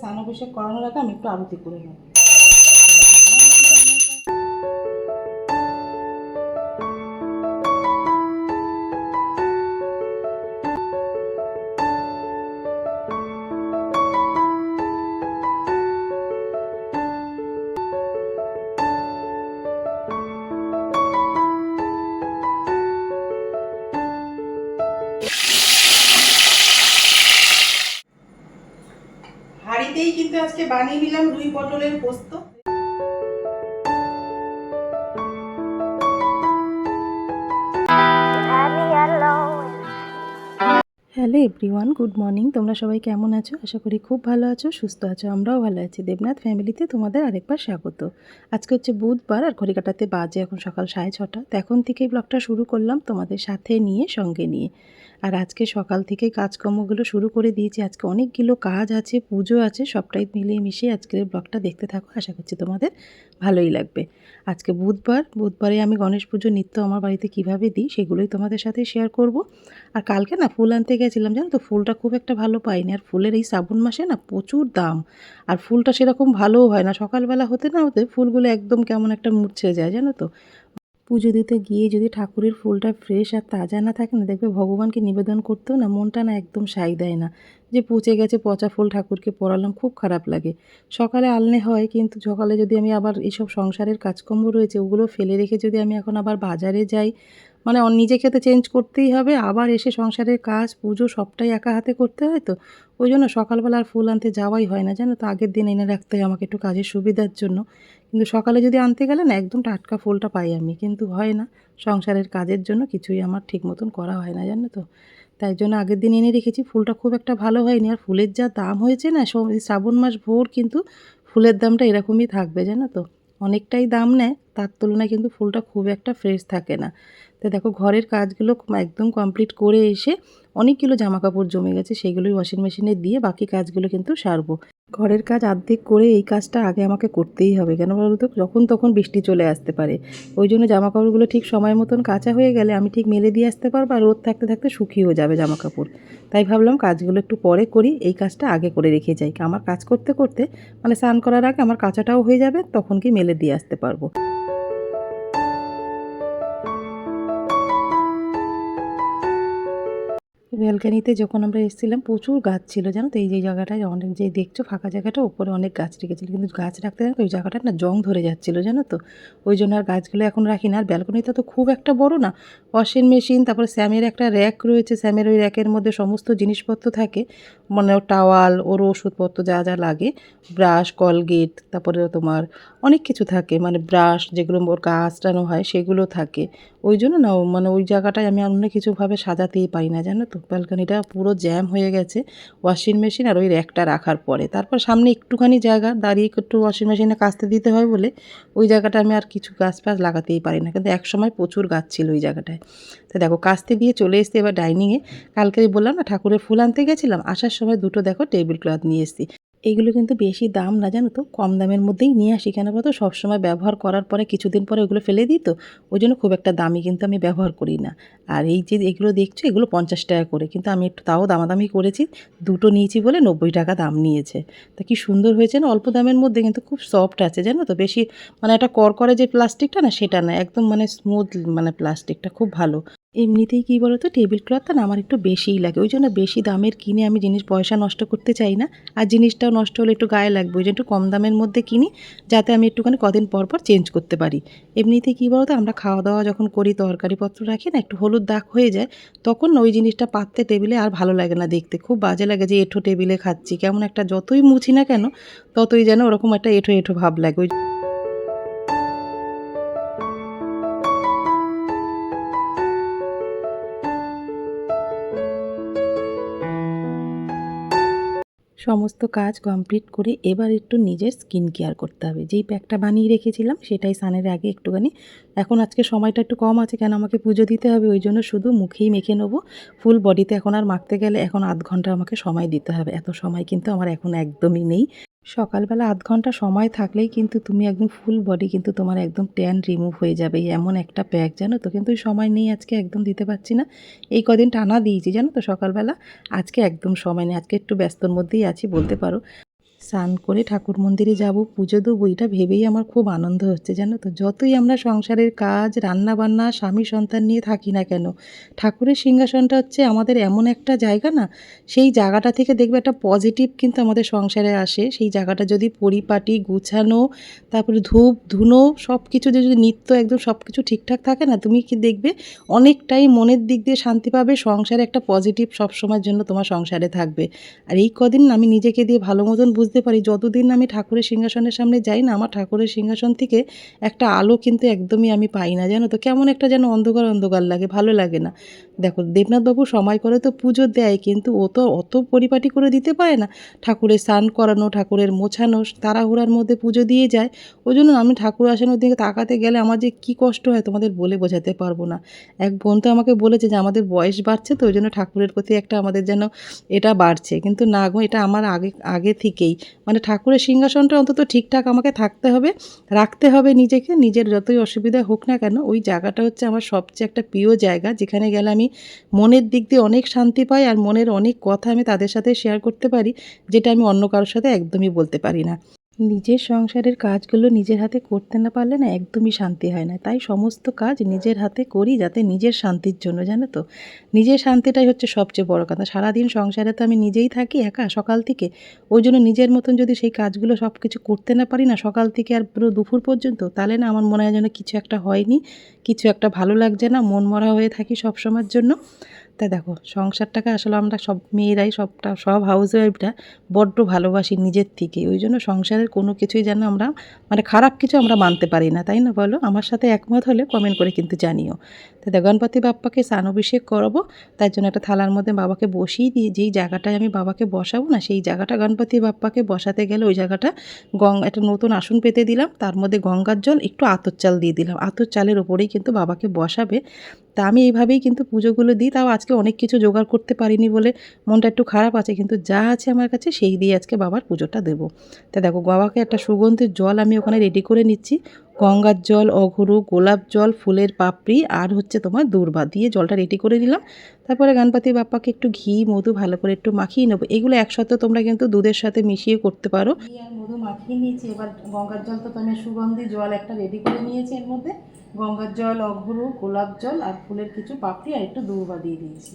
স্নান অভিষেক করানোর আগে আমি একটু আরতি করে নেব। বানিয়ে নিলাম রুই পটলের পোস্ত। Hello everyone, good morning. তোমরা সবাই কেমন আছো? আশা করি খুব ভালো আছো, সুস্থ আছো, আমরাও ভালো আছি। দেবনাথ ফ্যামিলিতে তোমাদের আরেকবার স্বাগত। আজকে হচ্ছে বুধবার আর ঘড়ি কাটাতে বাজে এখন সকাল সাড়ে ছটা। তো এখন থেকেই ব্লগটা শুরু করলাম তোমাদের সাথে নিয়ে, সঙ্গে নিয়ে। আর আজকে সকাল থেকেই কাজকর্মগুলো শুরু করে দিয়েছি। আজকে অনেকগুলো কাজ আছে, পুজো আছে, সবটাই মিলিয়ে মিশিয়ে আজকের ব্লগটা দেখতে থাকো। আশা করছি তোমাদের ভালোই লাগবে। আজকে বুধবার, বুধবারে আমি গণেশ পুজো নিত্য আমার বাড়িতে কীভাবে দিই সেগুলোই তোমাদের সাথে শেয়ার করব। আর কালকে না ফুল আনতে গেছিলাম, জানো তো? ফুলটা খুব একটা ভালো পাইনি। আর ফুলের এই শ্রাবণ মাসে না প্রচুর দাম। আর ফুলটা সেরকম ভালোও হয় না। সকালবেলা হতে না হতে ফুলগুলো একদম কেমন একটা মুরছে যায়, জানো তো? পুজো দিতে গিয়ে যদি ঠাকুরের ফুলটা ফ্রেশ আর তাজা না থাকে না, দেখবে ভগবানকে নিবেদন করতেও না, মনটা না একদম সাই দেয় না। যে পচে গেছে পচা ফুল ঠাকুরকে পরালাম খুব খারাপ লাগে। সকালে আলনে হয়, কিন্তু সকালে যদি আমি আবার এইসব সংসারের কাজকর্ম রয়েছে, ওগুলো ফেলে রেখে যদি আমি এখন আবার বাজারে যাই মানে নিজেকে তো চেঞ্জ করতেই হবে, আবার এসে সংসারের কাজ, পুজো সবটাই একা হাতে করতে হয় তো? ওই জন্য সকালবেলা আর ফুল আনতে যাওয়াই হয় না, জানো তো? আগের দিন এনে রাখতে হয় আমাকে একটু কাজের সুবিধার জন্য। কিন্তু সকালে যদি আনতে গেলে না, একদম টাটকা ফুলটা পাই আমি, কিন্তু হয় না। সংসারের কাজের জন্য কিছুই আমার ঠিক মতন করা হয় না, জানো তো? তাই জন্য আগের দিন এনে রেখেছি, ফুলটা খুব একটা ভালো হয়নি। আর ফুলের যা দাম হয়েছে না শ্রাবণ মাস ভোর কিন্তু ফুলের দামটা এরকমই থাকবে, জানো তো? অনেকটাই দাম নেয়, তার তুলনায় কিন্তু ফুলটা খুব একটা ফ্রেশ থাকে না। তো দেখো ঘরের কাজগুলো একদম কমপ্লিট করে এসে অনেকগুলো জামা কাপড় জমে গেছে, সেগুলোই ওয়াশিং মেশিনে দিয়ে বাকি কাজগুলো কিন্তু সারবো। ঘরের কাজ অর্ধেক করে এই কাজটা আগে আমাকে করতেই হবে, কেন বলো তো? যখন তখন বৃষ্টি চলে আসতে পারে। ওই জন্য জামা কাপড়গুলো ঠিক সময় মতন কাঁচা হয়ে গেলে আমি ঠিক মেলে দিয়ে আসতে পারব আর রোদ থাকতে থাকতে শুকিয়েও যাবে জামা কাপড় তাই ভাবলাম কাজগুলো একটু পরে করি, এই কাজটা আগে করে রেখে যাই। আমার কাজ করতে করতে মানে স্নান করার আগে আমার কাঁচাটাও হয়ে যাবে, তখন কি মেলে দিয়ে আসতে পারব। ব্যালকানিতে যখন আমরা এসেছিলাম, প্রচুর গাছ ছিল, জানো তো? এই যে জায়গাটায় অনেক, যে দেখছ ফাঁকা জায়গাটা, ওপরে অনেক গাছ রেখেছিল। কিন্তু গাছ রাখতে জানো ওই জায়গাটা না জং ধরে যাচ্ছিল, জানো তো? ওই জন্য আর গাছগুলো এখন রাখি না। আর ব্যালকনিটা তো খুব একটা বড় না, ওয়াশিং মেশিন, তারপরে স্যামের একটা র্যাক রয়েছে। স্যামের ওই র্যাকের মধ্যে সমস্ত জিনিসপত্র থাকে। মানে টাওয়াল, ওর ওষুধপত্র যা যা লাগে। ব্রাশ, কলগেট, তারপরে তোমার অনেক কিছু থাকে মানে ব্রাশ যেগুলো ওর গা আঁচড়ানো হয় সেগুলো থাকে। ওই জন্য না মানে ওই জায়গাটায় আমি অন্য কিছুভাবে সাজাতেই পারি না, জানো তো? ব্যালকানিটা পুরো জ্যাম হয়ে গেছে ওয়াশিং মেশিন আর ওই র্যাকটা রাখার পরে। তারপর সামনে একটুখানি জায়গা, দাঁড়িয়ে একটু ওয়াশিং মেশিনে কাচতে দিতে হয় বলে ওই জায়গাটা আমি আর কিছু গাছ ফাছ লাগাতেই পারি না। কিন্তু এক সময় প্রচুর গাছ ছিল ওই জায়গাটায়। তো দেখো, কাচতে দিয়ে চলে এসছি এবার ডাইনিংয়ে কালকে বললাম না, ঠাকুরের ফুল আনতে গেছিলাম, আসার সময় দুটো দেখো টেবিল ক্লথ নিয়ে এসেছি। এইগুলো কিন্তু বেশি দাম না, জানো তো? কম দামের মধ্যেই নিয়ে আসি। কেন বলতো সবসময় ব্যবহার করার পরে কিছুদিন পরে ওগুলো ফেলে দিই তো। ওই জন্য খুব একটা দামি কিন্তু আমি ব্যবহার করি না। আর এই যে এগুলো দেখছ, এগুলো পঞ্চাশ টাকা করে। কিন্তু আমি একটু তাও দামাদামি করেছি। দুটো নিয়েছি বলে নব্বই টাকা দাম নিয়েছে। তা কি সুন্দর হয়েছে না? অল্প দামের মধ্যে কিন্তু খুব সফট আছে, জানো তো? বেশি মানে একটা করকরে যে প্লাস্টিকটা না, সেটা না। একদম মানে স্মুথ মানে প্লাস্টিকটা খুব ভালো। এমনিতেই কী বলো তো টেবিল ক্লথটা না আমার একটু বেশিই লাগে। ওই জন্য বেশি দামের কিনে আমি জিনিস পয়সা নষ্ট করতে চাই না। আর জিনিসটাও নষ্ট হলে একটু গায়ে লাগবে, ওই জন্য একটু কম দামের মধ্যে কিনি, যাতে আমি একটুখানি কদিন পর পর চেঞ্জ করতে পারি। এমনিতেই কী বলো তো আমরা খাওয়া দাওয়া যখন করি, তরকারিপত্র রাখি না, একটু হলুদ দাগ হয়ে যায়, তখন ওই জিনিসটা পাততে টেবিলে আর ভালো লাগে না দেখতে। খুব বাজে লাগে যে এঁঠো টেবিলে খাচ্ছি, কেমন একটা যতই মুছি না কেন, ততই যেন ওরকম একটা এঁঠো এঁঠো ভাব লাগে। ওই সমস্ত কাজ কমপ্লিট করে এবার একটু নিজের স্কিন কেয়ার করতে হবে। যেই প্যাকটা বানিয়ে রেখেছিলাম, সেটাই সানের আগে একটুখানি। এখন আজকে সময়টা একটু কম আছে, কেন আমাকে পুজো দিতে হবে? ওই জন্য শুধু মুখেই মেখে নেব। ফুল বডিতে এখন আর মাখতে গেলে এখন আধ ঘণ্টা আমাকে সময় দিতে হবে। এত সময় কিন্তু আমার এখন একদমই নেই। সকালবেলা আধ ঘণ্টা সময় থাকলেই কিন্তু তুমি একদম ফুল বডি কিন্তু তোমার একদম ট্যান রিমুভ হয়ে যাবে। এমন একটা প্যাক জানো তো? কিন্তু সময় নেই, আজকে একদম দিতে পারছি না। এই কদিন টানা দিয়েছি, জানো তো? সকালবেলা আজকে একদম সময় নেই। আজকে একটু ব্যস্তর মধ্যেই আছি, বলতে পারো। স্নান করে ঠাকুর মন্দিরে যাব, পুজো দেবো, এটা ভেবেই আমার খুব আনন্দ হচ্ছে, জানো তো? যতই আমরা সংসারের কাজ রান্না বান্না স্বামী সন্তান নিয়ে থাকি না কেন, ঠাকুরের সিংহাসনটা হচ্ছে আমাদের এমন একটা জায়গা না, সেই জায়গাটা থেকে দেখবে একটা পজিটিভ কিন্তু আমাদের সংসারে আসে, সেই জায়গাটা যদি পরিপাটি, গুছানো, তারপরে ধূপ, ধুনো সব কিছু যদি নিত্য একদম সব কিছু ঠিকঠাক থাকে না, তুমি কি দেখবে অনেকটাই মনের দিক দিয়ে শান্তি পাবে, সংসারে একটা পজিটিভ সবসময়ের জন্য তোমার সংসারে থাকবে। আর এই কদিন আমি নিজেকে দিয়ে ভালো মতন বুঝতে পারি, যতদিন আমি ঠাকুরের সিংহাসনের সামনে যাই না, আমার ঠাকুরের সিংহাসন থেকে একটা আলো কিন্তু একদমই আমি পাই না, জানো তো? কেমন একটা যেন অন্ধকার অন্ধকার লাগে, ভালো লাগে না। দেখো, দেবনাথবাবু সময় করে তো পুজো দেয়, কিন্তু ও তো অত পরিপাটি করে দিতে পারে না। ঠাকুরের স্নান করানো, ঠাকুরের মোছানো, তাড়াহুড়ার মধ্যে পুজো দিয়ে যায়। ওই জন্য আমি ঠাকুর আসনের দিকে তাকাতে গেলে আমার যে কী কষ্ট হয় তোমাদের বলে বোঝাতে পারব না। এক বোন তো আমাকে বলেছে যে, আমাদের বয়স বাড়ছে তো, ওই জন্য ঠাকুরের প্রতি একটা আমাদের যেন এটা বাড়ছে। কিন্তু না গো, এটা আমার আগে আগে থেকেই। মানে ঠাকুরের সিংহাসনটা অন্তত ঠিকঠাক আমাকে থাকতে হবে, রাখতে হবে নিজেকে, নিজের যতই অসুবিধা হোক না কেন, ওই জায়গাটা হচ্ছে আমার সবচেয়ে একটা প্রিয় জায়গা, যেখানে গেলে আমি মনের দিক দিয়ে অনেক শান্তি পাই আর মনের অনেক কথা আমি তাদের সাথে শেয়ার করতে পারি, যেটা আমি অন্য কারোর সাথে একদমই বলতে পারি না। নিজের সংসারের কাজগুলো নিজের হাতে করতে না পারলে না একদমই শান্তি হয় না। তাই সমস্ত কাজ নিজের হাতে করি যাতে নিজের শান্তির জন্য, জানো তো? নিজের শান্তিটাই হচ্ছে সবচেয়ে বড় কথা। সারাদিন সংসারে তো আমি নিজেই থাকি একা সকাল থেকে। ওই জন্য নিজের মতন যদি সেই কাজগুলো সব কিছু করতে না পারি না সকাল থেকে আর পুরো দুপুর পর্যন্ত, তাহলে না আমার মনে হয় যেন কিছু একটা হয়নি, কিছু একটা ভালো লাগছে না, মন মরা হয়ে থাকি সব সময়ের জন্য। তা দেখো, সংসারটাকে আসলে আমরা সব মেয়েরাই, সবটা, সব হাউস ওয়াইফরা বড্ড ভালোবাসি নিজের থেকে। ওই জন্য সংসারের কোনো কিছুই যেন আমরা মানে খারাপ কিছু আমরা মানতে পারি না, তাই না বলো? আমার সাথে একমত হলে কমেন্ট করে কিন্তু জানিও। তো দেখো, গণপতি বাপ্পাকে স্নান অভিষেক করাবো, তার জন্য একটা থালার মধ্যে বাবাকে বসিয়ে দিয়ে, যেই জায়গাটায় আমি বাবাকে বসাবো না, সেই জায়গাটা গণপতি বাপ্পাকে বসাতে গেলে ওই জায়গাটা গং একটা নতুন আসন পেতে দিলাম, তার মধ্যে গঙ্গার জল, একটু আতর চাল দিয়ে দিলাম। আতর চালের ওপরেই কিন্তু বাবাকে বসাবে। তা আমি এইভাবেই কিন্তু পুজোগুলো দিই, তাও আজকে অনেক কিছু জোগাড় করতে পারিনি বলে মনটা একটু খারাপ আছে, কিন্তু যা আছে আমার কাছে সেই দিয়ে আজকে বাবার পুজোটা দেবো। তা দেখো বাবাকে একটা সুগন্ধির জল আমি ওখানে রেডি করে নিচ্ছি। গঙ্গার জল, অঘরু, গোলাপ জল, ফুলের পাপড়ি আর হচ্ছে তোমার দূর্বা দিয়ে জলটা রেডি করে নিলাম। তারপরে গণপতি বাপ্পাকে একটু ঘি, মধু ভালো করে একটু মাখিয়ে নেব। এগুলো একসাথে তোমরা কিন্তু দুধের সাথে মিশিয়ে করতে পারো। মধু মাখিয়ে নিয়েছি, এবার গঙ্গার জল তো তুমি সুগন্ধি জল একটা রেডি করে নিয়েছি এর মধ্যে। গঙ্গার জল, অঘরু, গোলাপ জল আর ফুলের কিছু পাপড়ি আর একটু দূর্বা দিয়ে দিয়েছি।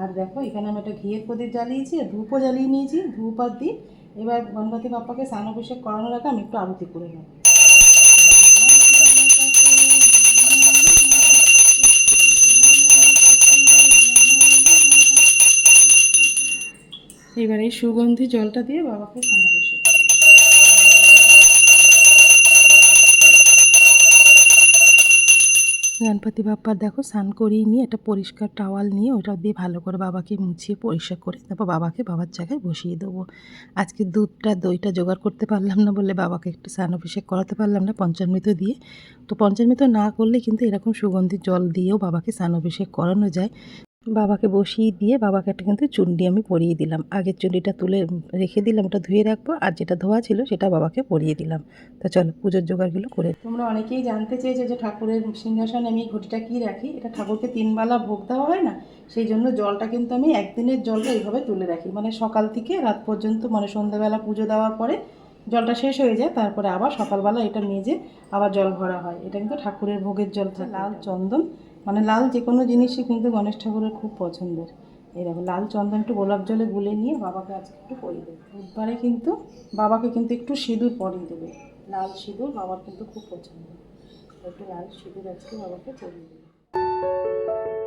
আর দেখো, এখানে আমি একটা ঘিয়ের প্রদীপ জ্বালিয়েছি আর ধূপও জ্বালিয়ে নিয়েছি, ধূপ আর দিই এবার গণপতি বাপ্পাকে স্নান অভিষেক করানোর আগে আমি একটু আরতি করে নেব। এবার এই সুগন্ধি জলটা দিয়ে বাবাকে স্নান গণপতি বাপ্পার দেখো, স্নান করিয়ে নিয়ে একটা পরিষ্কার টাওয়াল নিয়ে ওটা দিয়ে ভালো করে বাবাকে মুছিয়ে পরিষ্কার করে তারপর বাবাকে বাবার জায়গায় বসিয়ে দেবো। আজকে দুধটা, দইটা জোগাড় করতে পারলাম না বলে বাবাকে একটু স্নান অভিষেক করাতে পারলাম না পঞ্চামৃত দিয়ে। তো পঞ্চামৃত না করলে কিন্তু এরকম সুগন্ধি জল দিয়েও বাবাকে স্নান অভিষেক করানো যায়। বাবাকে বসিয়ে দিয়ে বাবাকে একটা কিন্তু চুন্ডি আমি পরিয়ে দিলাম। আগের চুন্ডিটা তুলে রেখে দিলাম ওটা ধুয়ে রাখব আর যেটা ধোয়া ছিল সেটা বাবাকে পরিয়ে দিলাম। তো চলো পুজোর জোগাড়গুলো করে তোমরা অনেকেই জানতে চেয়েছো যে ঠাকুরের সিংহাসনে আমি ঘটিটা কী রাখি? এটা ঠাকুরকে তিনবেলা ভোগ দেওয়া হয় না? সেই জন্য জলটা কিন্তু আমি একদিনের জলটা এইভাবে তুলে রাখি। মানে সকাল থেকে রাত পর্যন্ত মানে সন্ধ্যাবেলা পুজো দেওয়ার পরে জলটা শেষ হয়ে যায় তারপরে আবার সকালবেলা এটা মেজে আবার জল ভরা হয়। এটা কিন্তু ঠাকুরের ভোগের জল থাকে লাল চন্দন। মানে লাল যে কোনো জিনিসই কিন্তু গণেশ ঠাকুরের খুব পছন্দের। এই দেখো, লাল চন্দন একটু গোলাপ জলে গুলে নিয়ে বাবাকে আজকে একটু পরিয়ে দেবে। বুধবারে কিন্তু বাবাকে কিন্তু একটু সিঁদুর পরিয়ে দেবে। লাল সিঁদুর বাবার কিন্তু খুব পছন্দ। একটু লাল সিঁদুর আজকে বাবাকে পরিয়ে দেবে।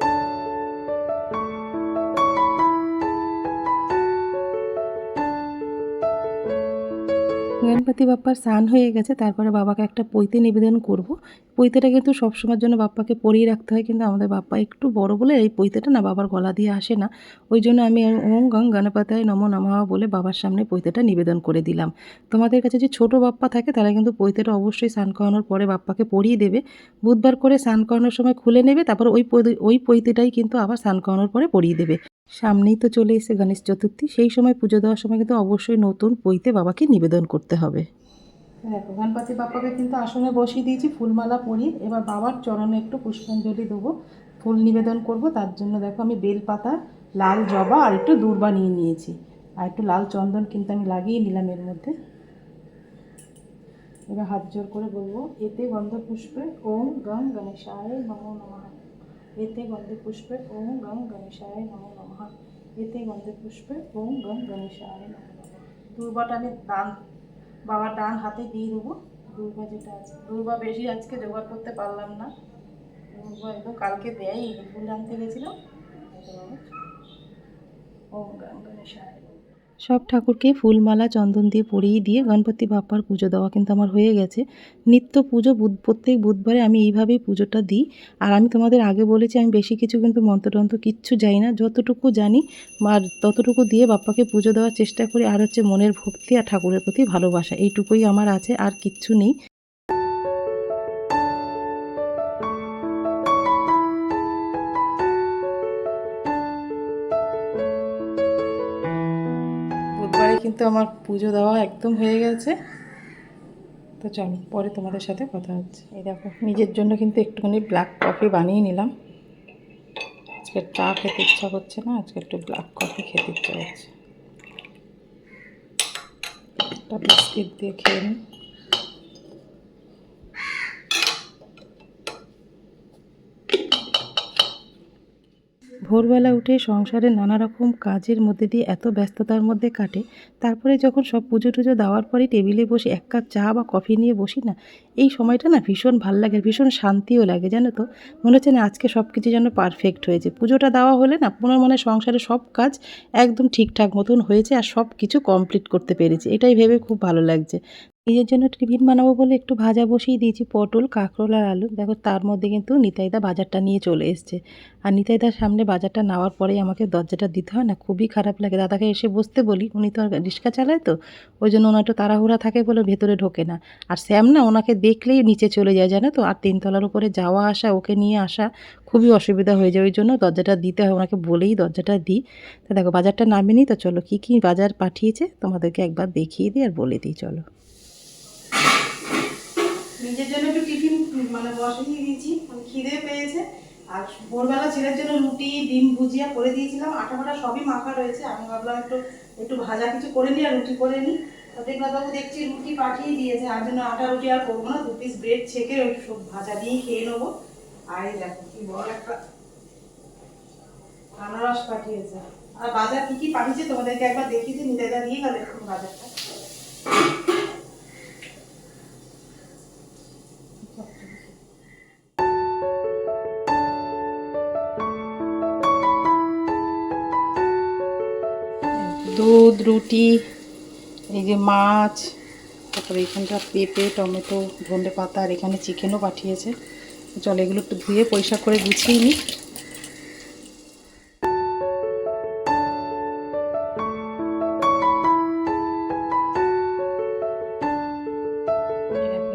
গণপতি বাপ্পার স্নান হয়ে গেছে, তারপরে বাবাকে একটা পৈতে নিবেদন করব। পৈতেটা কিন্তু সবসময়ের জন্য বাপ্পাকে পরিয়ে রাখতে হয়, কিন্তু আমাদের বাপ্পা একটু বড় বলে এই পৈতেটা না বাবার গলা দিয়ে আসে না। ওই জন্য আমি ওম গং গণপতায় নম নমঃ বলে বাবার সামনে পৈতেটা নিবেদন করে দিলাম। তোমাদের কাছে যে ছোট বাপ্পা থাকে, তারা কিন্তু পৈতেটা অবশ্যই স্নান করানোর পরে বাপ্পাকে পরিয়ে দেবে। বুধবার করে স্নান করানোর সময় খুলে নেবে, তারপর ওই ওই পৈতেটাই কিন্তু আবার স্নান করানোর পরে পরিয়ে দেবে। সামনেই তো চলে এসে গণেশ চতুর্থী। সেই সময় পুজো দেওয়ার সময় কিন্তু অবশ্যই নতুন পইতে বাবাকে নিবেদন করতে হবে। দেখো গণপতি বাপ্পাকে কিন্তু আসনে বসিয়ে দিয়েছি, ফুলমালা পরিয়ে। এবার বাবার চরণে একটু পুষ্পাঞ্জলি দেবো। ফুল নিবেদন করব, তার জন্য দেখো আমি বেলপাতা, লাল জবা আর একটু দূর্বা নিয়ে নিয়েছি। আর একটু লাল চন্দন কিন্তু আমি লাগিয়ে নিলাম এর মধ্যে। এবার হাত জোর করে বলব, এতে গন্ধ পুষ্পে ওম গম গণেশায় নমো নমঃ। এতে গন্ধে পুষ্পে ওম গম গণেশায় নমঃ। এতে গন্ধে পুষ্পে ওম গম গণেশায় নমো নমঃ দুর্বাটা আমি ডান বাবার ডান হাতে দিয়ে দেবো। দুর্বা যেটা আছে, দুর্বা বেশি আজকে জোগাড় করতে পারলাম না। দুর্বা একদম কালকে দেয়ই, ফুল আনতে গেছিলাম। ওম গম গণেশায়। সব ঠাকুরকে ফুলমালা, চন্দন দিয়ে পরিয়ে দিয়ে গণপতি বাপ্পার পুজো দেওয়া কিন্তু আমার হয়ে গেছে। নিত্য পুজো বুধ, প্রত্যেক বুধবারে আমি এইভাবেই পুজোটা দিই। আর আমি তোমাদের আগে বলেছি, আমি বেশি কিছু কিন্তু মন্ত্রতন্ত্র কিচ্ছু যাই না। যতটুকু জানি, আর ততটুকু দিয়ে বাপ্পাকে পুজো দেওয়ার চেষ্টা করি। আর হচ্ছে মনের ভক্তি আর ঠাকুরের প্রতি ভালোবাসা, এইটুকুই আমার আছে, আর কিচ্ছু নেই। কিন্তু আমার পুজো দেওয়া একদম হয়ে গেছে। তো চলো, পরে তোমাদের সাথে কথা হচ্ছে। এই দেখো, নিজের জন্য কিন্তু একটুখানি ব্ল্যাক কফি বানিয়ে নিলাম। আজকে চা খেতে ইচ্ছা করছে না, আজকে একটু ব্ল্যাক কফি খেতে ইচ্ছা করছে। একটা বিস্কিট দিয়ে খেয়ে নিই। ভোরবেলা উঠে সংসারে নানা রকম কাজের মধ্যে দিয়ে এত ব্যস্ততার মধ্যে কাটে, তারপরে যখন সব পুজো টুজো দেওয়ার পরে টেবিলে বসে এক কাপ চা বা কফি নিয়ে বসি না, এই সময়টা না ভীষণ ভালো লাগে, ভীষণ শান্তিও লাগে, জানো তো? মনে হচ্ছে না আজকে সব কিছু যেন পারফেক্ট হয়েছে। পুজোটা দেওয়া হলে না পুনর মনে সংসারে সব কাজ একদম ঠিকঠাক মতন হয়েছে আর সব কিছু কমপ্লিট করতে পেরেছি, এটাই ভেবে খুব ভালো লাগছে। নিজের জন্য টিফিন বানাবো বলে একটু ভাজা বসিয়ে দিয়েছি, পটল, কাঁকরোল আর আলু। দেখো, তার মধ্যে কিন্তু নিতাইদা বাজারটা নিয়ে চলে এসছে। আর নিতাইদার সামনে বাজারটা নেওয়ার পরেই আমাকে দরজাটা দিতে হয় না, খুবই খারাপ লাগে। দাদাকে এসে বসতে বলি, উনি তো আর রিক্সা চালায় তো, ওই জন্য ওনার একটু তাড়াহুড়া থাকে বলে ভেতরে ঢোকে না। আর স্যাম না, ওনাকে দেখলেই নিচে চলে যায়, জানো তো? আর তিনতলার উপরে যাওয়া আসা, ওকে নিয়ে আসা খুবই অসুবিধা হয়ে যায়। ওই জন্য দরজাটা দিতে হয়, ওনাকে বলেই দরজাটা দিই। তা দেখো, বাজারটা নামেনি, তো চলো কী কী বাজার পাঠিয়েছে তোমাদেরকে একবার দেখিয়ে দিই আর বলে দিই, চলো। নিজের জন্য একটু টিফিন মানে বসিয়ে দিয়েছি। মানে খিদে পেয়েছে। আর ভোরবেলা ছেলের জন্য রুটি, ডিম ভুজিয়া করে দিয়েছিলাম। আটা ফাটা সবই মাখা রয়েছে। আমি ভাবলাম একটু একটু ভাজা কিছু করে নিই আর রুটি করে নিই। দেবনাথবাবু দেখছি রুটি পাঠিয়ে দিয়েছে। আর জন্য আটা রুটি আর করব না। দু পিস ব্রেড ছেঁকে ওই সব ভাজা দিয়েই খেয়ে নেব। আর এই দেখো কি বড় একটা আনারস পাঠিয়েছে। আর বাজার কি কি পাঠিয়েছে তোমাদেরকে একবার দেখিয়েছি নিদাদা দিয়ে গেল বাজারটা। দুধ, রুটি, এই যে মাছ, তারপরে এখানটা পেঁপে, টমেটো ধনে পাতা আর এখানে চিকেনও পাঠিয়েছে। চলো এগুলো একটু ধুয়ে পরিষ্কার করে গুছিয়ে নিই।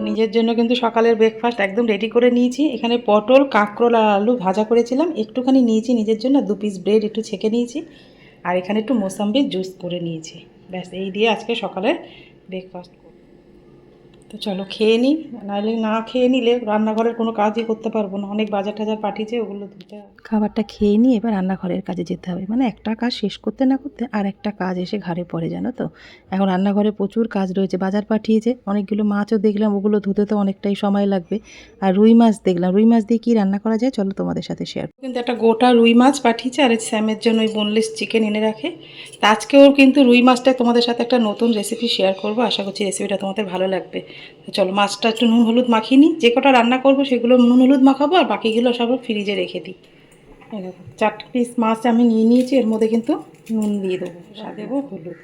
নিজের জন্য কিন্তু সকালের ব্রেকফাস্ট একদম রেডি করে নিয়েছি। এখানে পটল, কাঁকরোল আর আলু ভাজা করেছিলাম। একটুখানি নিয়েছি, নিজের জন্য দু পিস ব্রেড একটু ছেঁকে নিয়েছি। আর এখানে একটু মোসাম্বির জুস করে নিয়েছি। ব্যাস এই দিয়ে আজকে সকালে ব্রেকফাস্ট তো চলো খেয়ে নিই। নাহলে না খেয়ে নিলে রান্নাঘরের কোনো কাজই করতে পারব না। অনেক বাজার টাজার পাঠিয়েছে ওগুলো দুটা খাবারটা খেয়ে নিয়ে এবার রান্নাঘরের কাজে যেতে হবে। মানে একটা কাজ শেষ করতে না করতে আর একটা কাজ এসে ঘাড়ে পড়ে জানো তো? এখন রান্নাঘরে প্রচুর কাজ রয়েছে। বাজার পাঠিয়েছে অনেকগুলো মাছও দেখলাম ওগুলো ধুতে তো অনেকটাই সময় লাগবে। আর রুই মাছ দেখলাম। রুই মাছ দিয়ে কী রান্না করা যায়? চলো তোমাদের সাথে শেয়ার কিন্তু একটা গোটা রুই মাছ পাঠিয়েছে আর এই স্যামের জন্য ওই বোনলেস চিকেন এনে রাখে। তা আজকেও কিন্তু রুই মাছটা তোমাদের সাথে একটা নতুন রেসিপি শেয়ার করব। আশা করছি রেসিপিটা তোমাদের ভালো লাগবে। চলো, মাছটা একটু নুন হলুদ মাখিয়ে নিই। যে কটা রান্না করব সেগুলো নুন হলুদ মাখাবো আর বাকিগুলো সব ফ্রিজে রেখে দিই। চার পিস মাছ আমি নিয়ে নিয়েছি, এর মধ্যে কিন্তু নুন দিয়ে দেবো দেবো হলুদ।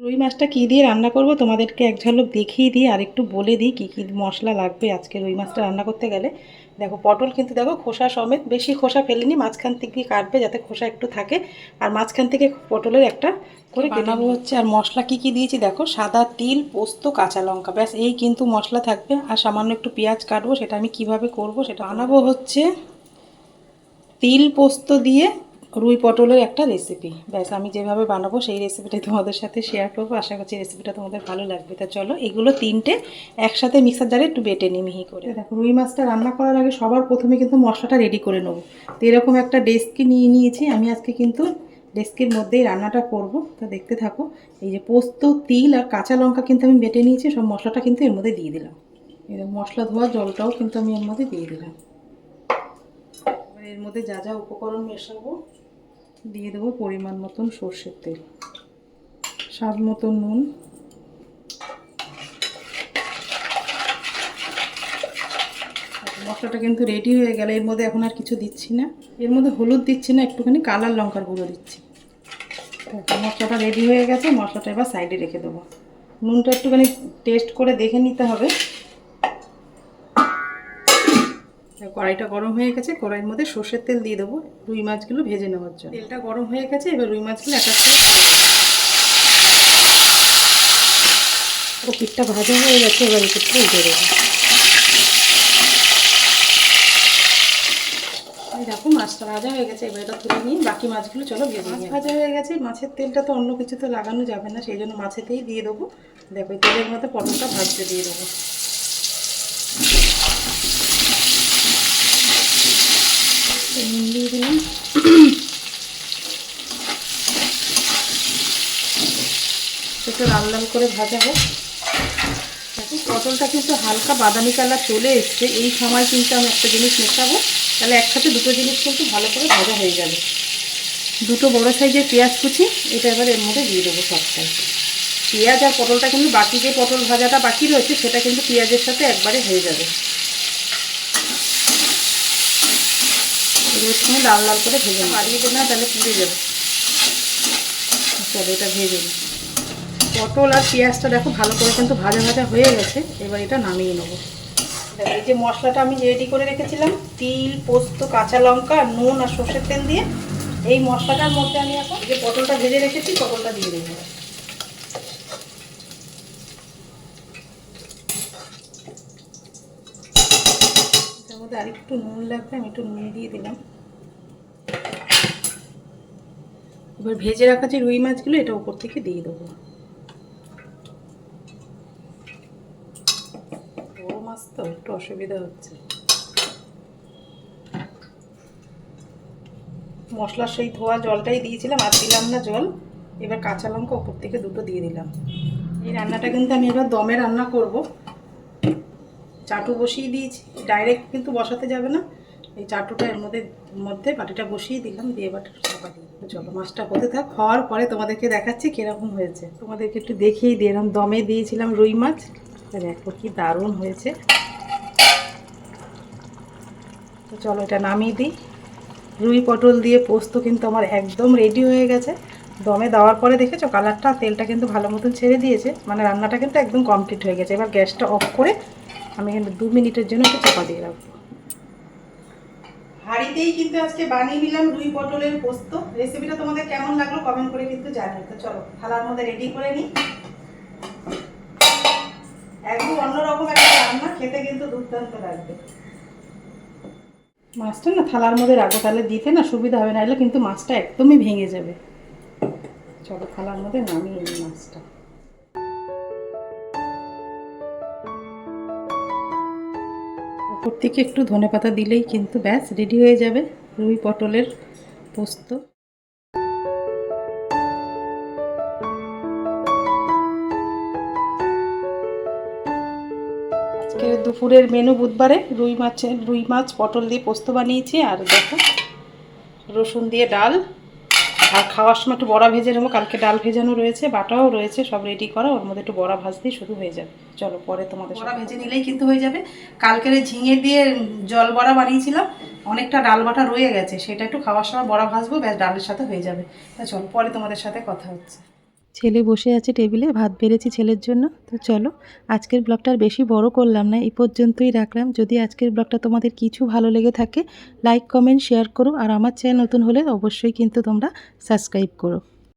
রুই মাছটা কী দিয়ে রান্না করব তোমাদেরকে এক ঝলক দেখিয়ে দিই, আর একটু বলে দিই কী কী মশলা লাগবে আজকে রুই মাছটা রান্না করতে গেলে। দেখো পটল কিন্তু দেখো খোসা সমেত বেশি খোসা ফেলিনি মাঝখান থেকে কাটবে যাতে খোসা একটু থাকে। আর মাঝখান থেকে পটলের একটা করে বানাবো হচ্ছে। আর মশলা কি কি দিয়েছি দেখো? সাদা তিল পোস্ত কাঁচা লঙ্কা। ব্যাস এই কিন্তু মশলা থাকবে। আর সামান্য একটু পেঁয়াজ কাটবো সেটা আমি কীভাবে করব সেটা আনাবো হচ্ছে তিল পোস্ত দিয়ে রুই পটলের একটা রেসিপি ব্যাস, আমি যেভাবে বানাবো সেই রেসিপিটাই তোমাদের সাথে শেয়ার করব। আশা করছি রেসিপিটা তোমাদের ভালো লাগবে। তা চলো, এগুলো তিনটে একসাথে মিক্সার জারে একটু বেটে নিই মিহি করে। দেখো, রুই মাছটা রান্না করার আগে সবার প্রথমে কিন্তু মশলাটা রেডি করে নেব। তো এরকম একটা ডেস্কি নিয়ে নিয়েছি। আমি আজকে কিন্তু ডেস্কের মধ্যেই রান্নাটা করব। তো দেখতে থাকো, এই যে পোস্ত, তিল আর কাঁচা লঙ্কা কিন্তু আমি বেটে নিয়েছি। সব মশলাটা কিন্তু এর মধ্যে দিয়ে দিলাম। এরকম মশলা ধোয়া জলটাও কিন্তু আমি এর মধ্যে দিয়ে দিলাম। এর মধ্যে যা যা উপকরণ মেশাবো দিয়ে দেবো পরিমাণ মতন সর্ষের তেল। স্বাদ মতন নুন। মশলাটা কিন্তু রেডি হয়ে গেলে এর মধ্যে এখন আর কিছু দিচ্ছি না। এর মধ্যে হলুদ দিচ্ছি না, একটুখানি কালার লঙ্কার গুঁড়ো দিচ্ছি। মশলাটা রেডি হয়ে গেছে, মশলাটা এবার সাইডে রেখে দেবো। নুনটা একটুখানি টেস্ট করে দেখে নিতে হবে। কড়াইটা গরম হয়ে গেছে কড়াইয়ের মধ্যে সর্ষের তেল দিয়ে দেবো রুই মাছগুলো ভেজে নেওয়ার জন্য। তেলটা গরম হয়ে গেছে এবার রুই মাছগুলো এক এক করে পিঠটা ভাজা হয়ে গেছে এবার একটু উঠে দেবো। দেখো মাছটা ভাজা হয়ে গেছে এবার এটা তুলে নিয়ে বাকি মাছগুলো চলো ভেজে মাছ ভাজা হয়ে গেছে মাছের তেলটা তো অন্য কিছু তো লাগানো যাবে না সেই জন্য মাছেতেই দিয়ে দেবো। দেখো তেলের মধ্যে পটলটা ভাজতে দিয়ে দেবো। একটু লাল লাল করে ভাজা হোক। দেখো, পটলটা কিন্তু হালকা বাদামি কালার চলে এসছে। এই সময় কিন্তু আমি একটা জিনিস মেশাবো। তাহলে একসাথে দুটো জিনিস কিন্তু ভালো করে ভাজা হয়ে যাবে। দুটো বড় সাইজের পেঁয়াজ কুচি, এটা এবার এর মধ্যে দিয়ে দেবো সবটাই। পেঁয়াজ আর পটলটা কিন্তু বাকি যে পটল ভাজাটা বাকি রয়েছে, সেটা কিন্তু পেঁয়াজের সাথে একবারে হয়ে যাবে। একটুখানি লাল লাল করে ভেজে মারিয়ে দেবে না তাহলে পুড়ে যাবে। চলো এটা ভেজে নিই পটল আর পেঁয়াজটা দেখো ভালো করে কিন্তু ভাজা ভাজা হয়ে গেছে এবার এটা নামিয়ে নেব। এই যে মশলাটা আমি রেডি করে রেখেছিলাম তিল পোস্ত কাঁচা লঙ্কা নুন আর সর্ষের তেল দিয়ে এই মশলাটার মধ্যে আমি এখন যে পটলটা ভেজে রেখেছি পটলটা দিয়ে দেবো। এটার মধ্যে আরেকটু নুন লাগবে আমি একটু নুন দিয়ে দিলাম। এবার ভেজে রাখা যে রুই মাছগুলো, এটা উপর থেকে দিয়ে দেবো। মাছ তো, একটু অসুবিধা হচ্ছে। মশলার সেই ধোয়া জলটাই দিয়েছিলাম, আর দিলাম না জল। এবার কাঁচা লঙ্কা উপর থেকে দুটো দিয়ে দিলাম। এই রান্নাটা কিন্তু আমি এবার দমে রান্না করব। চাটু বসিয়ে দিয়েছি, ডাইরেক্ট কিন্তু বসাতে যাবে না। এই চাটুটা এর মধ্যে মধ্যে বাটিটা বসিয়ে দিলাম, দিয়ে বাটিটা চাপা দিয়ে দিলাম। চলো, মাছটা হতে থাক, হওয়ার পরে তোমাদেরকে দেখাচ্ছি কীরকম হয়েছে। তোমাদেরকে একটু দেখিয়ে দিয়ে এরকম দমে দিয়েছিলাম রুই মাছ। দেখো কি দারুণ হয়েছে। তো চলো, এটা নামিয়ে দিই। রুই পটল দিয়ে পোস্ত কিন্তু আমার একদম রেডি হয়ে গেছে। দমে দেওয়ার পরে দেখেছ, কালারটা, তেলটা কিন্তু ভালো মতন ছেড়ে দিয়েছে। মানে রান্নাটা কিন্তু একদম কমপ্লিট হয়ে গেছে। এবার গ্যাসটা অফ করে আমি কিন্তু দু মিনিটের জন্য একটু চাপা দিয়ে রাখব। হাঁড়িতেই কিন্তু আজকে বানিয়ে নিলাম রুই পটলের পোস্ত। রেসিপিটা তোমাদের কেমন লাগল কমেন্ট করে কিন্তু জানিও। তো চলো, থালার মধ্যে রেডি করে নিই। একদম অন্যরকম একটা রান্না, খেতে কিন্তু দুর্দান্ত লাগবে। মাছটা না থালার মধ্যে রাখব তাহলে দিতে না সুবিধা হবে না এলে কিন্তু মাছটা একদমই ভেঙে যাবে। চলো, থালার মধ্যে নামিয়ে নিই মাছটা। ওপর থেকে একটু ধনেপাতা দিলেই কিন্তু ব্যাস রেডি হয়ে যাবে রুই পটলের পোস্ত। দুপুরের মেনু বুধবারে, রুই মাছের, রুই মাছ, পটল দিয়ে পোস্ত বানিয়েছি। আর দেখো, রসুন দিয়ে ডাল আর খাওয়ার সময় একটু বড়া ভেজে নেব। কালকে ডাল ভেজানো রয়েছে বাটাও রয়েছে সব রেডি করা। ওর মধ্যে একটু বড়া ভাজতেই শুধু হয়ে যাবে। চলো পরে তোমাদের বড়া ভেজে নিলেই কিন্তু হয়ে যাবে। কালকের ঝিঙে দিয়ে জল বড়া বানিয়েছিলাম অনেকটা ডাল বাটা রয়ে গেছে। সেটা একটু খাওয়ার সময় বড়া ভাজবো ব্যাস ডালের সাথে হয়ে যাবে। তা চলো পরে তোমাদের সাথে কথা হচ্ছে। ছেলে বসে আছে টেবিলে, ভাত বেড়েছি ছেলের জন্য। তো চলো, আজকের ব্লগটা আর বেশি বড় করলাম না, এই পর্যন্তই রাখলাম। যদি আজকের ব্লগটা তোমাদের কিছু ভালো লেগে থাকে লাইক কমেন্ট শেয়ার করো। আর আমার চ্যানেল নতুন হলে অবশ্যই কিন্তু তোমরা সাবস্ক্রাইব করো।